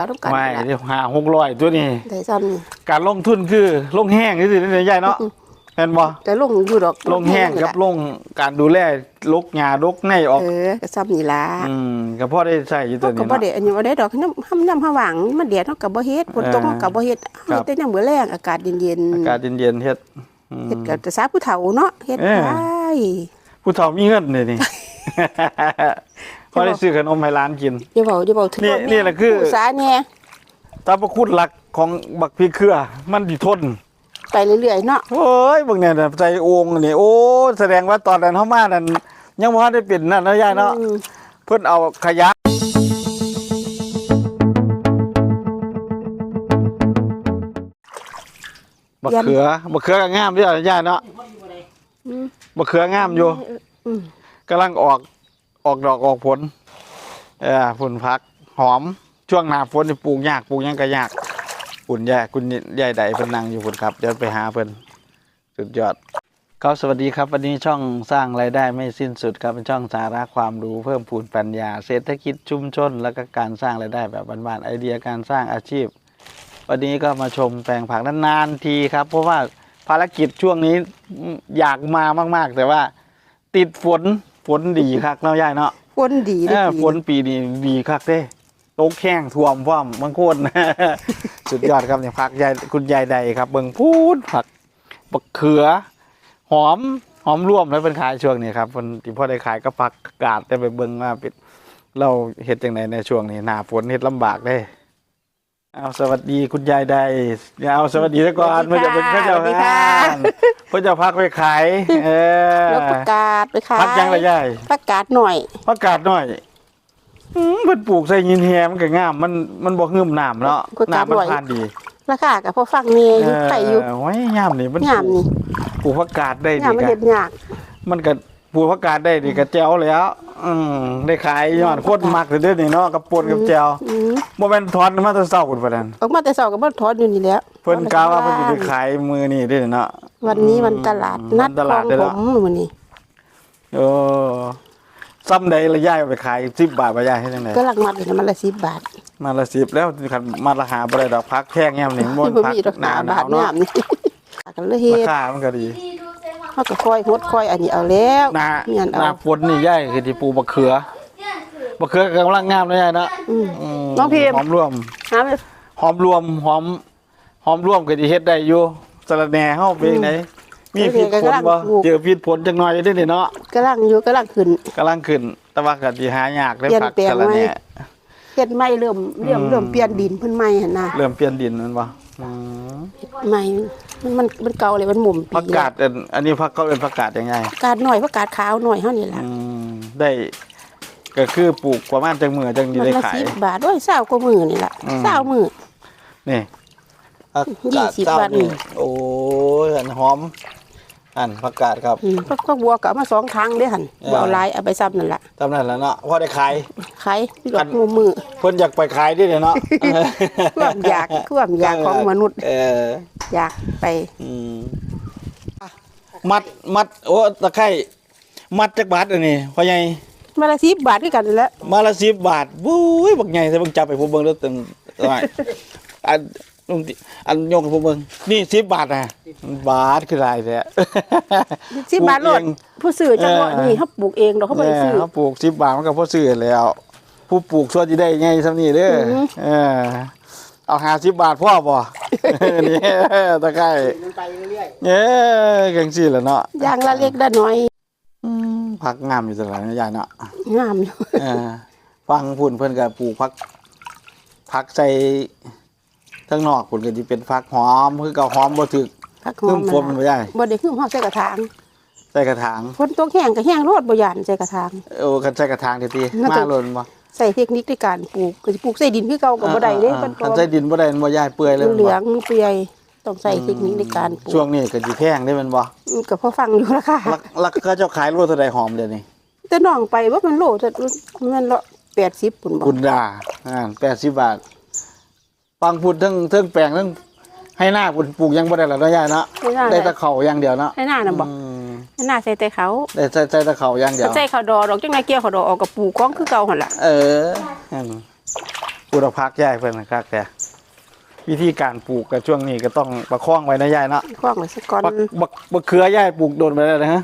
เอาต้องกันไม่นั่นเดี๋ล่ะยวหาหกร้อยตัวนี้ได้ซ้ำนี่การลงทุนคือลงแห้งนี่สินี่ใหญ่เนาะเห็นบ่แต่ลงอยู่ดอกลงแห้งกับลงการดูแลลกหญ้าลกในออกเออก็ซ้ำนี่ล่ะอืมก็พอได้ใช้อยู่ตัวเขาก็นี้บ่เนาะได้อันนี้บ่ได้ดอกน้ำห้ำน้ำห้าหวังมันแดดเฮาก็บ่เฮ็ดฝนตกเออเฮาก็บ่เฮ็ดครัเฮ็บดแต่ยามมื้อแรงอากาศเย็นอากาศเย็นๆเฮ็ดอืมๆเฮ็ดก็แต่สาผู้เฒ่าเนาะเฮ็ดเออได้ผู้เฒ่ามีเงินเลยนี่ พอได้ซื้อขนมให้ร้านกิน อย่าเว้าอย่าเว้าถึงนี่ว่านี่แหละคือผู้สาแหน่ตาประคุณหลักของบักพริกเครือ มันสิทน ไปเรื่อยๆเนาะโอ้ยบางเนี่ยน่ะใจโองนี่โอ้แสดงว่าตอนนั้นเฮามานั่นยังบ่ทันได้เป็นนั่นเนาะยายเนาะอืมเพิ่นเอาขยะบักเขือบักเขือก็งามเด้อยายเนาะอืมบักเขืองามอยู่อืมกำลังออก ออกดอกออกผล เออผลพักหอมช่วงหน้าฝนนี่ปลูกยากปลูกยังก็ยากปุ่นแย่คุณยายใดเพิ่นนั่งอยู่พุ่นครับเดี๋ยวไปหาเพิ่นสุดยอดครับสวัสดีครับ วันนี้ช่องสร้างรายได้ไม่สิ้นสุดครับเป็นช่องสาระความรู้เพิ่มพูนปัญญา เศรษฐกิจชุมชน แล้วก็การสร้างรายได้แบบบ้านๆไอเดียการสร้างอาชีพ วันนี้ก็มาชมแปลงผักนานๆทีครับ เพราะว่าภารกิจช่วงนี้อยากมามาก ๆ แต่ว่าติดฝน ฝนดีคักเนาะยายเนาะฝนดีเอเด้อปีฝนปีนี้ดีคักเด้ตกแข้งท่วมพร้อมบางคนสุดยอดครับเนี่ยผักยายคุณยายใดครับ เบิ่งพูดผักบักเขือ หอมหอมร่วมแล้วเป็นขายช่วงนี้ครับคนที่พ่อได้ขายก็ผักกาดได้ไปเบิ่งมาปิด เราเฮ็ดจังไดในช่วงนี้หน้าฝนเฮ็ดลำบากเด้เอาสวัสดีคุณยายใดเอาสวัสดีซะก่อนเพื่อจะเป็นเพื่อจะงาน เพื่อจะพักไปขาย เออแล้วประกาศไปขายพักยังละยายประกาศหน่อยพักกาดหน่อยอืมเพิ่นปลูกใส่ยินแฮมันก็งาม มันมันบ่หึมน้ำเนาะน้ำมันผ่านดีราคาก็พอฟังเมียอยู่ไผอยู่เไว้ยามนี่มันยามนี่ปลูกผักกาดได้ยาดีมมันกัเฮ็ดยากมันก็ ปลูกผักกาดได้ดีก็แจ๋วแล้ว อืมได้ขายยอดโคตรมักเลยเด้อนี่เนาะกับปนกับแจ๋วอืมบ่แม่นถอนมาแต่เช้าพุ่นปานนั้นออกมาแต่เช้าก็บ่ถอนอยู่นี่แหล้วเพิ่นกล่าวว่าเพิ่นสิไปขายมื้อนี้เด้อเนาะ วันนี้วันตลาดนัดวันตลาดของเด้อผเนาะมมื้อนี้โอ้ซ้ำใดละยายเอาไปขาย10บาทบ่ยายเฮ็ดจังได๋ก็ลักมัดนี่มันละ10บาทมาละ10แล้วคันมาละหาบ่ได้ดอกพักแพงยามนี้มันบ่พักมีดอกหน้า5หบาทนาวยาเนาะมนี่ ก็เลยเฮ็ราดคามันก็ดีเฮาก็ค่อยหดค่อยอันนี้เอาแล้วหน้าเมียนหเอาน้าฝนนี่ย่ายคือที่ปลูกบักเขือบักเขือกำลังงามเลยยายเนาะอืมอืมน้องพิมพ์ หอมรวม หาไปหอมรวมหอมหอมรวมก็สิเฮ็ดได้อยู่สะระแหน่เฮาเป็นไหนมีพิษผลบ่เจอพิษผลจังน้อยได้นี่เนาะกำลังอยู่กำลังขึ้น กำลังขึ้น แต่ว่าก็สิหายากได้เปลี่ยนผักแปลงสะระแหน่ไหมเฮ็ดใหม่เริ่มเริ่มอืม เริ่มเปลี่ยนดินเพิ่นใหม่หั่นน่ะเริ่มเปลี่ยนดินนั่นบ่อืม ใหม่มันมันมันเก่าเลยมันหมุมปีผักกาดอันอันนี้ผักเขาเป็นผักกาดยังไงกาดหน่อยเพราะกาดขาวหน่อยเท่านี้ล่ะอืมได้ ก็คือปลูกประมาณจังมือจังสิมันได้ละขาย สิบบาทด้วยเศร้ากว่ามือนี่ล่ะอืม เศร้ามือ นี่ผักกาดยี่สิบเจ้าบาทนี่ โอ้ยอันหอม อันผักกาดครับอืมพวกพวกบัวก็เอามาสองครั้งเด้อหั่นเออ บ่เอาหลายเอาไปซ้ำนั่นล่ะจำนั้นแหล้วเนาะพอได้ขาย ขายที่ดอกักนมือมือเพิ่นอยากไปขายด้วยเนาะ ความอยากความอยากของมนุษย์เอออยากไปอืมมัดมัดโอ้ตะไคร้มัดจักบาทอันนี้พ่อใหญ่มาละ10บาทคือกันนั่นแหละมาละ10บาทบุ้ยบักใหญ่ใส่เบิ่งจับให้ผมเบิ่งเด้อตึงอ้ายอัน ลุงติอันยกให้ผมเบิ่งนี่10บาทน่ะบาทคือหลายแท้10บาทโลดปลูกเองผู้ซื้อจังว่าเออ นี่เฮาปลูกเองดอกเขาบ่ได้ซื้อเนี่ยเขาปลูก10บาทมันก็พอซื้อแล้ว ผู้ปลูกส่วนสิได้ไงซำนี้เด้ออม เออเอา50บาทพ่อบ่ นี่ตะไคร้ไปเรื่อยเย้กังซี่แหละเนาะๆอย่างละเล็กละน้อยอืมผักงามอยู่ตลอดนะยายเนาะ งามอยู่ เออฟังพุ่นเพิ่นก็ปลูกผักผักใส่ ทั้งนอกพุ่นก็สิเป็นผักหอมคือเก่าหอมบ่ถึกผักหอพึ่มมฝนมันบ่ได้บ่ได้คือหอมใส่กระถางใส่กระถางฝนตกแห้งก็แห้งโลดบ่ยานใส่กระถาง โอ้คันใส่กระถางติติน่ามาจะล้นบ่ใส่เทคนิคในการปลูกก็สิปลูกใส่ดินคือเก่าก็บ่ได้เด้อ่ามันคันใส่ดินบ่ได้มันบ่ยายเปื่อยเลยเหลืองๆเปื่อยต้องใส่เทคนิคในการปลูกช่วงนี้ก็สิแพงได้แม่นบ่อืมก็พอฟังอยู่ราคาลักลักเขาเจ้าขายโลเท่าใดหอมเดี๋ยวนี้แต่น้องไปว่ามันโลจะมันละ80ปุ่นบ่คุณดาอ่า80บาท ฟังพูดทั้งทั้งแปลงทั้งให้หน้าพุ่นปลูกยังบ่ได้ล่ะเนาะยายเนาะให้หน้าได้แต่เขาอย่างเดียวเนาะให้หน้าน่ะบ่อืมให้หน้าใส่แต่เขาได้ใส่ใส่แต่เขาอย่างเดียวใส่เขาดอกดอกจังไดเกี่ยวเขาดอกออกกับปลูกของคือเก่าหั่นล่ะเออนั่นอุดพักยายเพิ่นนะครับแต่วิธีการปลูกกับช่วงนี้ก็ต้องประคองไว้นะยายเนาะคว้างไว้ซะก่อนบักบักบักเขือยายปลูกโดนไปแล้วนะฮะ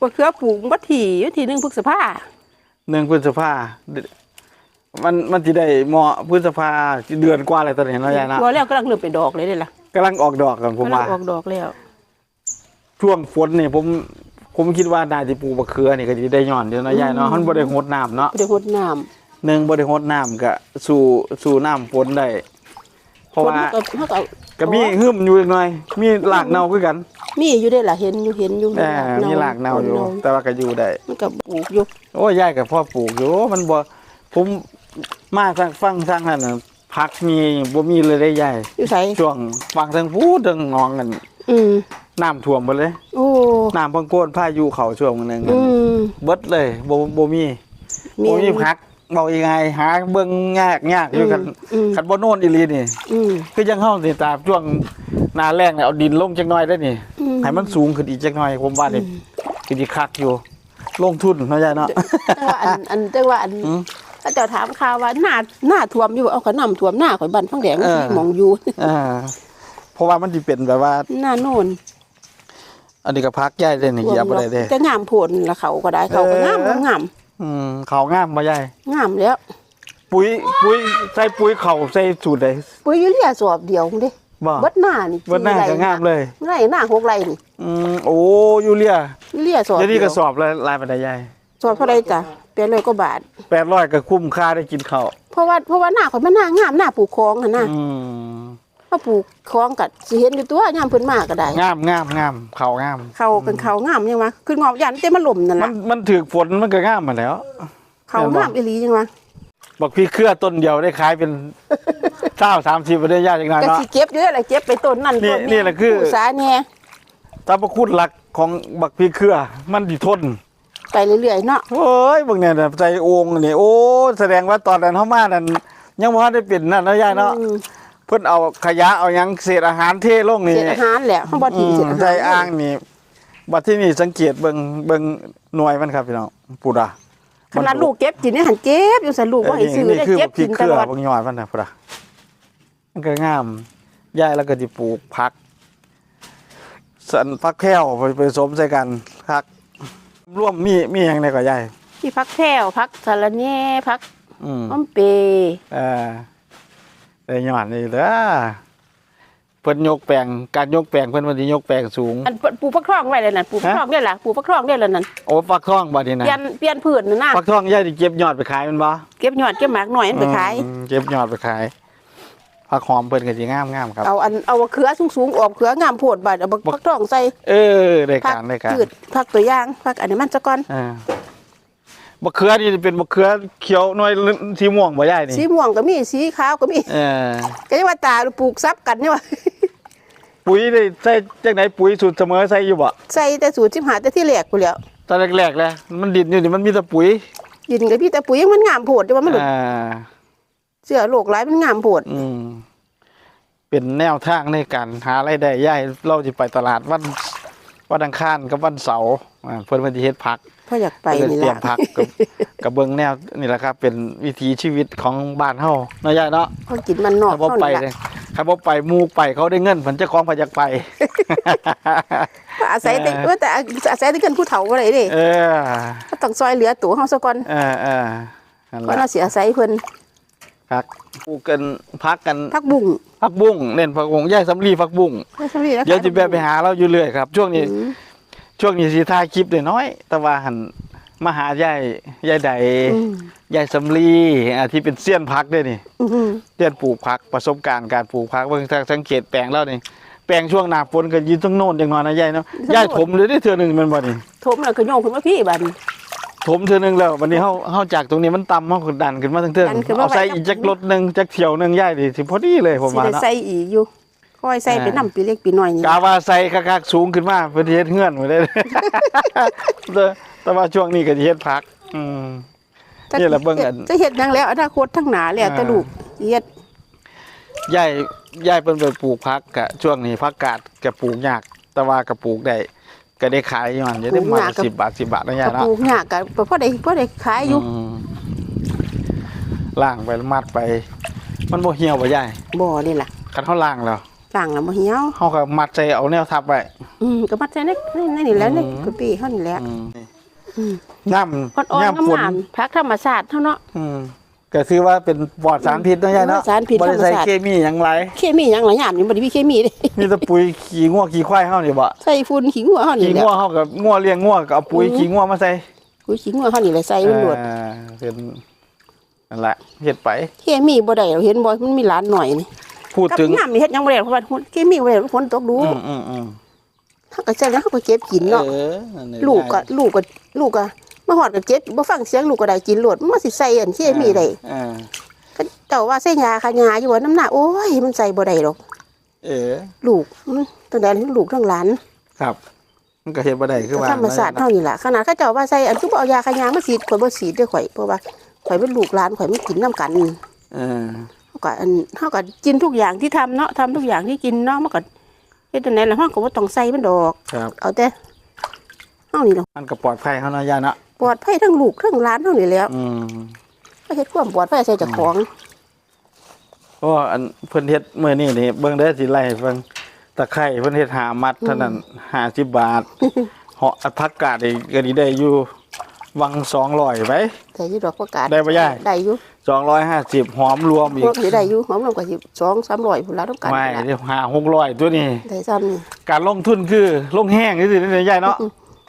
บ่เคือปลูกบ่ถี่อยู่ที่หนึงพฤษภาหนึ่งพฤษภา มันมันที่ได้เหมาะพฤษภาเดือนกว่าอะไรตอนนี้เนาะยายเนาะบ่แล้วกำลังเริ่มเป็นดอกเลยเด้ล่ะกำลังออกดอกกันผมกำลังว่าออกดอกแล้ว ช่วงฝนนี่ผมผมคิดว่าน่าจะปลูกบักเขือนี่ก็จะได้ย่อนเดี๋ยวเนาะยายเนาะมันบ่ได้หดน้ำเนาะบ่ได้หดน้ำหนึ่งบ่ได้หดน้ำก็สู่สู่น้ำฝนได้ เพราะว่าฝนมันก็มันก็ก็มีหึมอยู่หน่อย มีหลากเน่าคือกันมีอยู่ได้ล่ะเห็นอยู่เห็นอยู่แต่มีหลากเน่าอยู่ แต่ว่าก็อยู่ได้ มันก็ปลูกอยู่โอ้ยายกับพ่อปลูกอยู่มันบ่ผม มาทางฟังทางนั้นน่ะพักมีบ่มีเลยได้ยายอยู่ไสช่วงฟังทางพูดทางงองกันอืมน้ำท่วมหมดเลยโอ้ น้ำพังโกนพายุเข้าช่วงหนึงอืม เบิดเลยบ่บ่มีมีบ่มีพักบอกยังไงหาเบิ่งยากยากอยู่กันอืมคันบ่โน่นอีหลีนี่ อืม คือยังเฮาสิตามช่วงหน้าแรงเนี่ยเอาดินลงจักหน่อยได้นี่อืม ให้มันสูงขึ้นอีกจักหน่อยผมว่านี่คือสิคักอยู่ ลงทุนเนาะยายเนาะ แต่ว่าอันอันแต่ว่าอันอืมถ้า เจ้าถามข่าวว่าหน้าหน้าท่วมอยู่บ่เอาขน้ำท่วมหน้าข่อยบ้านพังแดงเออ ที่หมองอยู่ อ่าเพราะว่ามันสิเป็นแบบว่า หน้าโน่นอันนี้ก็พักยายได้นี่เหยียบบ่ได้เด้ จะงามโพนละเขาก็ได้เขาก็งามเออ งามอืมเขางามบ่ยายงามแล้วปุ๋ยปุ๋ยใส่ปุ๋ยเขาใส่สูตรใดปุ๋ยยูเรียสอบเดียวเด้บ่เบิดหน้านี่เบิดหน้าก็งามเลย ไร่หน้าหกไร่นี่อืมโอ้ยูเรียยูเรียสอบเดี๋ยวนี้เดีก็ยวสอบแล้วลายปานใดยาย สอบเท่าไรจ้ะเป็นเลยก็บาท800ก็คุ้มค่าได้กินข้าวเพราะว่าเพราะว่าหน้าข่อยมันหน้างามหน้าปลูกคลองหั่นน่ะอืมถ้าปลูกคลองก็สิเห็นอยู่ตัวยามเพิ่นมาก็ได้ งามงามงามเขางาม เขาเป็นเขางามยังวะคืองอกยันแต่มันหล่มนั่นมัล่ะนมันถือฝนมันก็งามมาแล้ว เขางามอีหลีจังวะบอกพี่เครือต้นเดียวได้ขายเป็น เท่าสามสิบประเดี๋ยวยากจังไงก็เนาะ สิเก็บอยู่อะไรเก็บไปต้นนั่นนี่ต้นนี่แหละคือ ผู้สาแหน่ถ้าพระคุณหลักของบักพี่เครือ มันดิทน ไปเรื่อยๆเนาะโอ้ยบางเนี่ยน่ะใจโองนี่โอ้แสดงว่าตอนนั้นเฮามานั่นยังบ่ทันได้เป็นนั่นเนาะยายเนาะอืมเพิ่นเอาขยะเอาหยังเศษอาหารเทลงนี่เศษอาหารแหละข้างบนอืที่มเศษอาหารใจอ้างนี่บัดที่นี่สังเกตเบิ่งเบิ่งหน่วยมันครับพี่น้องปุดาขนาดลูกเก็บกินนี่หันเก็บอยู่ใส่ลูกว่าให้ซื้อนี่ได้คือเก็บพริกิกนเคตรือลอด บางยอดมันนะพุทธะมันก็งามยายแล้วก็จะปลูกผักสันฟักแพ้วไปผสมใส่กันผัก ร่วมมีมีอย่างไรก็ยายที่พักแพรวพักสะระแหน่พักอืมอ้อมเปย์เออได้ยอดนี่เด้อเพิ่นยกแปลงการยกแปลงเพิ่นวันนี้ยกแปลงสูง อันปลูกฟักทองไว้เลยนั่นปลูกฟักทองได้ล่ะปลูกฟักทองได้แล้วนั่นโอ้ฟักทองบ่นี่นะเปลี่ยนเปลี่ยนพืชนั่นน่ะฟักทองยายสิเก็บยอดไปขายมันบ่เก็บยอดเก็บหมากหน่อยอันไปขายอืมเก็บยอดไปขาย ผักหอมเพิ่นก็สิงามๆครับ เอาอันเอาเครือสูงๆออกเครืองามโพดบาดเอาบักฟักทองใส่เออได้พัการได้การพืชพักตัวอย่างพักอันนี้มันซะก่อนอ่าบะเขือนี่เป็นบะเขือเขียวหน่วยสีม่วงบ่ใหญ่นี่สีม่วงก็มีสีขาวก็มีเออก็ยังว่าตาปลูกซับกันนี่ว่าปุ๋ยได้ใส่จังไหนปุ๋ยสูตรเสมอใส่อยู่บ่ใส่แต่สูตรสิบหาแต่ที่แหลกกูแล้วตอนแรกๆเลยมันดินอยู่นี่มันมีแต่ปุ๋ยยินกับพี่แต่ปุ๋ยยังมันงามโพดแต่ว่ามันหลุดอ่า เสื้อโลกหลายมันงามโพดอืม เป็นแนวทางในการหารายได้ย่ายเราสิไปตลาดวันวันอังคารกับวันเสาร์อ่าเพิ่นมันสิเฮ็ดผักเพราะอยากไปเพิ่นนี่เตรียล่ะมผักกับกับเบิ่งแนวนี่แหละครับ เป็นวิถีชีวิตของบ้านเฮาเนาะย่ายเนาะเขากินมันนอกถ้าบ่เท่าไปนี้เลล่ะยถ้าบ่ไปหมู่ไปเขาได้เงินผลเจ้าของพาอยากไป อาศัยแต่เออว่าแต่อาศัยแต่เกินผู้เฒ่าอะไรเด้เออ ก็ต้องซอยเหลือตัวเฮาซะก่อนเออเออนั่นเพแหราะละเราสิอาศัยเพิ่น พักปลูกกันพักกันพักบุ้งพักบุ้งเล่นพักบุ้งย่ายสำลีพักบุ้งไม่ใช่นี่นะเดี๋ยวจะแวะไปหาเราอยู่เรื่อยครับ ช่วงนี้อืมช่วงนี้สิถ่ายคลิปได้น้อย แต่ว่าหันมาหายายยายใดอืมยายสำลีอ่าที่เป็นเซียนพักด้วยนี่อืมเซียนปลูกพักประสบการณ์การปลูกพักเบิ่งถ้าสังเกตแปลงเรานี่แปลงช่วงหน้าฝนก็ยืนต้องโน่นจังหน่อยนะยายเนาะยายถมเลยได้เทื่อหนึงแมันบ่นี่ถมแล้วก็โยงขึ้นมาพี่บัดนี้ ถมเทื่อหนึงแล้ววันนี้เฮาเฮาจากตรงนี้มันต่ำเฮาก็ดันขึ้นมาทั้งเทื่อดันขึ้นมาเอาใส่ไว้ อีกจักรถหนึงจักเที่ยวหนึงยายดิสิพอดีเลยผมสิว่าได้เนาะ ใส่อีกอยู่คอยใส่อ่าไปนํปีเล็กปีน้อยนี่กาว่าใส่คักๆสูงขึ้นมาเพื่อที่เฮ็ดเฮือนไว้ได้แต่แต่ว่าช่วงนี้ก็สิเฮ็ดพัก อืม นี่แหละเบิ่งอัน จะเฮ็ดหยังแล้วอนาคตทั้งหนาแล้วแต่อ่าลูกเฮ็ดยายยายเพิ่นไปปลูกพักกะช่วงนี้พักกาดก็ปลูกยาก แต่ว่าก็ปลูกได้ ก็ได้ขายอยู่มันจะได้มาสิบบาทสิบบาทนะยายก็เนาะปลูกหญ้าก็พอได้พอได้ขายอยู่อืมล่างไปมัดไป มันบ่เหี่ยวบ่ยายบ่นี่ล่ะคันเฮาล้างแล้วล้างแล้วบ่เหี่ยวเฮาก็มัดใส่เอาแนวทับไว้ อืมก็มัดใส่ในในในนี่แหล้วอืมนี่กะปิเฮานี่แหละอืมอืมน้ำอ่อนๆน้ำฝนงามๆพักธรรมชาติเท่าเนาะอืม ก็คือว่าเป็นปลอดสารพิษเนาะยายเนาะสารพิษบ่ได้ใส่ธรรมชาติ เคมีหยังหลายเคมีหยังหลายอย่างนี่บ่ได้มีเคมีเด้มีแต่ปุ๋ยขี้งัวขี้ควายเฮานี่บ่ใส่ฝุ่นขี้งัวเฮานี่ขี้แหละ งัวเฮาก็งัวเลี้ยงงัวก็เอาปุ๋ยอืม ขี้งัวมาใส่ปุ๋ยขี้งัวเฮานี่แหละใส่มันโลดอ่าเป็นนั่นแหละเฮ็ดไปเคมีบ่ได้เราเห็นบ่มันมีหลานหน่อยนี่พูดกับถึงน้ำนี่เฮ็ดหยังบ่ได้เพราะว่าเคมีบ่ได้ฝนตกดูอืมอืมอืมเฮาก็ใส่แล้วเฮาก็เก็บกินเนาะเออนั่นแหะลูกก็ลูกก็ลูกก็ มาฮอดก็เจ็บบ่ฟังเสียงลูกก็ได้กินโลดมันมาสิใส่อันเคมีได้อ่าก็เจ้าว่าใส่ยาคายาอยู่ว่าน้ำหน้าโอ้ยมันใส่บ่ได้ดอกเออลูกมันตั้งแต่ลูกทั้งหลานครับ มันก็เฮ็ดบ่ได้คือว่าธรรมศาสตร์เท่านี้ล่ะขนาดเขาเจ้าว่าใส่อันคือบ่เอายาคายามาฉีดข่อยบ่ฉีดเด้อข่อยเพราะว่าข่อยเป็นลูกหลานข่อยไม่กินน้ำกันเออเฮาก็อันเฮาก็กินทุกอย่างที่ทำเนาะทำทุกอย่างที่กินเนาะมันก็เฮ็ดจังได๋ล่ะเฮาก็บ่ต้องใส่มันดอก ครับ เอาแต่เฮานี่ล่ะมันก็ปลอดภัยเฮาเนาะยายเนาะ ปลอดภัยทั้งลูกทั้งหลานเฮานี่แหล้วอืมก็เฮ็ดความปลอดภัยใส่เจ้าของเพราะว่าอันเพิ่นเฮ็ดมื้อนี้นี่เบิ่งเด้อสิไล่ให้เบิ่งตะไคร้เพิ่นเฮ็ดหามัดเท่านั้น50บาทเหาะผักกาดนี่ก็สิได้อยู่วัง200ไว้แต่อยู่ดอกประกาศได้บ่ยาย ได้อยู่250หอมรวมอีพกวกนี้ได้อยู่หอมลงกว่าสิ2 300พุ่นละต้องการไม่พุ่นละเดี๋ยวหา600ตัวนี้ ได้ซ้ำนี่การลงทุนคือลงแห้งนี่สินี่ยายเนาะ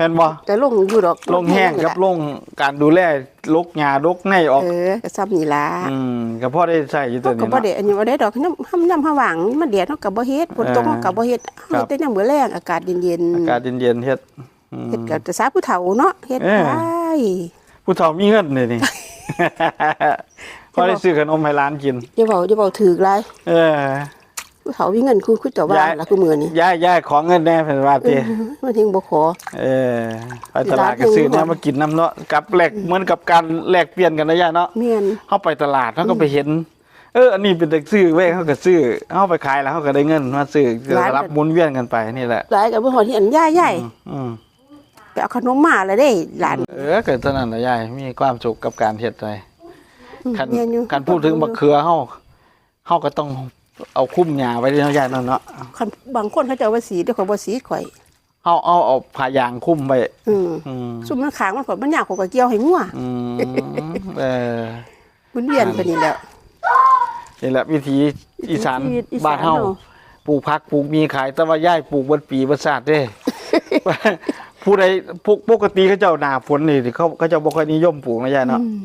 แม่นบ่แต่ลงอยู่ดอกลงแห้งกับลงการดูแลลกหญ้าลกในออกเออก็ซ้ำนี่ล่ะอืมก็พอได้ใช้อยู่ตัวเขาก็นี้บ่เนาะได้อันนี้บ่ได้ดอกน้ำห้ำน้ำห้าหวังมันแดดเฮาก็บ่เฮ็ดฝนตกเออเฮาก็บ่เฮ็ดครัเฮ็บดแต่ยามมื้อแรงอากาศเย็นอากาศเย็นๆเฮ็ดอืมๆเฮ็ดก็แต่สาผู้เฒ่าเนาะเฮ็ดเออไปผู้เฒ่ามีเงินนี่นี่พอได้ซื้อขนมให้ร้านกินอย่าเว้าอย่าเว้าถูกหลายเออ ผู้เฒ่ามีเงินคือคือเจ้าว่าย้ายล่ะคือมื้อนี้ยายยายขอเงินแน่เพิ่นว่าติมันถึงบ่ขอ เออไปตลาดก็ซื้อแนวมากินน้ำเนาะกับแลกเหมือนกับการแลกเปลี่ยนกันนะยายเนาะแม่นเฮาไปตลาดเฮาก็ไปเห็น เอออันนี้เป็นตักซื้อเว้ยเฮาก็ซื้อเฮาไปขายแล้วเฮาก็ได้เงินมาซื้อก็รับหมุนเวียนกันไปนี่แหละหลายก็บ่ฮอดที่อันย่ายอืมๆไปเอาขนมมาแล้วเด้หลาน เออเกิดเท่านั้นแหละยายมีความสุขกับการเฮ็ดไปอืมคันแม่นอยู่คันพูดถึงบักเขือเฮาเฮาก็ต้อง เอาคุ้มหญ้าไว้ที่เนาะยายเนาะเนาะคันบางคนเขาเจ้าว่าสีเด้อข่อยบ่สีข่อยเฮาเอาเอาผ้ายางคุ้มไว้อืมอืมซุมมันขางมันข่อยมันยากข่อยก็เกี่ยวให้งัวอืมเออมันเวียนไปนี่แหล้วนี่แหละวิถีอีสานวิถีอีสานบ้านเฮาเนาะปลูกผักปลูกมีขายแต่ว่าย่ายปลูกบนปีบนศาสตร์เด้ ผู้ใดปกปกติเขาเจ้าหนาฝนนี่เขาเขาเจ้าบ่ค่อยนิยมปลูกนะยายเนาะ อืม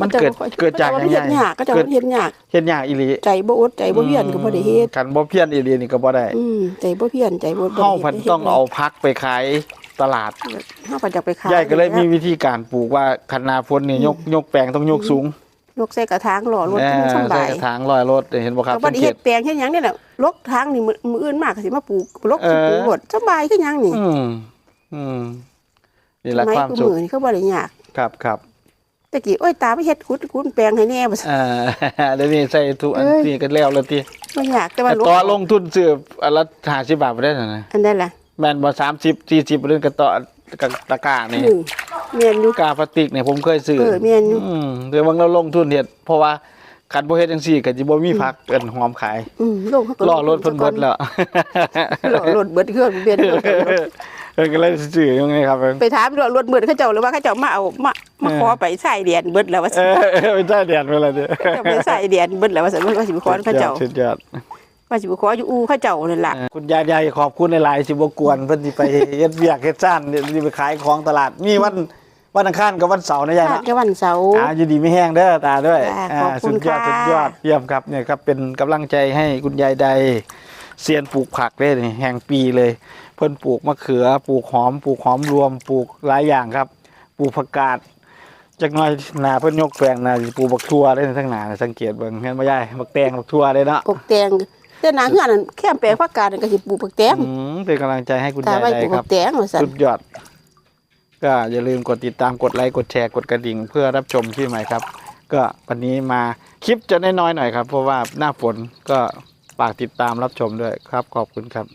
มันเกิดเขาจะเกิดจากเขาหยังจะไงเฮ็ดยากก็จะเกิดเฮ็ดยากเฮ็ดยากอีหลีใจบ่อดใจบ่เพียนก็บ่ได้เฮ็ดกันบ่เพี้ยนอีหลีนี่ก็บ่ได้อืมใจบ่เพียนใจบ่บ่ได้เฮาฮ็ดพันต้องเอาพักไปขายตลาดเฮาก็จะไปขายยายก็เลยมีวิธีการปลูกว่าคันหนาฝนนี่ยกยกแปลงต้องยกสูงยกใส่กระถางหล่อรถเอมันอสำใส่บายกระถางลอยรถเห็นบ่ครับก็บ่สังได้เกเฮ็ตดแปลงเฮ็ดหยังนี่แหละลกทางนี่มื้อมื้ออื่นมากก็สิมาปลูกลกสิปลูกเออรถสบายคือหยังนี่อืมอืมนี่แหละไม้ความกูสุขมือนี่เขาบ่ได้ยากครับครับ ตะกี้โอ้ยตาไปเฮ็ดขุดขุดแปลงให้แน่บ่ซั่นอ่าเดี๋ยวนี้ใส่ทุกอันเอ้ยนี่ก็แล้วแล้วติบ่ยากแต่ว่าแต่ลกต่อลงทุนซื้ออันละ50บาทบ่ได้นั่นน่ะอันนั้นล่ะแม่นบ่30 40เรื่องกระต่อกับตะกร้านี่อืมแม่นอยู่กาพลาสติกเนี่ยผมเคยซื้อเออแม่นอยู่อืมแต่ว่าเราลงทุนเฮ็ดเพราะว่าคันบ่เฮ็ดจังซี่ก็สิบ่มีผักเอิ้นหอมขายอืมลงเขาก็รอรถเพิ่นเบิดแล้วรอรถเบิดเครื่องเบียน เออก็เลยซื้ออย่างนี้ครับเพิ่นไปถามรถรถเบิดเขาเจ้าหรือว่าเขาเจ้ามาเอามามาขอไปใส่เดียนเบิดแล้วว่าเอสิอเออไปได้เดือนไปแล้วเด้อจะไปใส่เดียนเบิดแล้วว่าสิว่าสิไปขอเขาเจ้าสุดยอด ว่าสิไปขออยู่อูเขาเจ้านั่นล่ะ คุณยายใหญ่ขอบคุณหลายๆสิบ่กวนเพิ่นสิไป เฮ็ดเวียกเฮ็ดซ่านสิไปขายของตลาดมีวันวันอังคารกับวันเสาร์นะยายชาเนาะติวันเสาร์ อ่าอยู่ดีไม่แห้งเด้อตาด้วยค่ะอ่าขอบคุสุณดยอดค่ะ สุดยอดเยี่ยมครับเนี่ยครับเป็นกำลังใจให้คุณยายใดเซียนปลูกผักได้นี่แห่งปีเลย เพิ่นปลูกมะเขือปลูกหอมปลูกหอมรวมปลูกหลายอย่างครับ ปลูกผักกาดจักหน่อยหนาเพิ่นยกแปลงนาสิปลูกบักทั่วได้ทั้งหนาสังเกตเบิ่งเห็นบ่ยายบักแตงบักทั่วได้เนาะปลูกแตงแต่หนาเฮือนนั่นแค่แปลงผักกาดนั่นก็สิปลูกผักแตงอืมเป็นกำลังใจให้คุณตายายไว้ใดปลูกคผัรับกแตงว่าซั่นสุดยอด ก็อย่าลืมกดติดตามกดไลค์กดแชร์กดกระดิ่ง เพื่อรับชมที่ใหม่ครับ ก็วันนี้มาคลิปจะน้อยๆหน่อยครับ เพราะว่าหน้าฝนก็ฝากติดตามรับชมด้วยครับ ขอบคุณครับ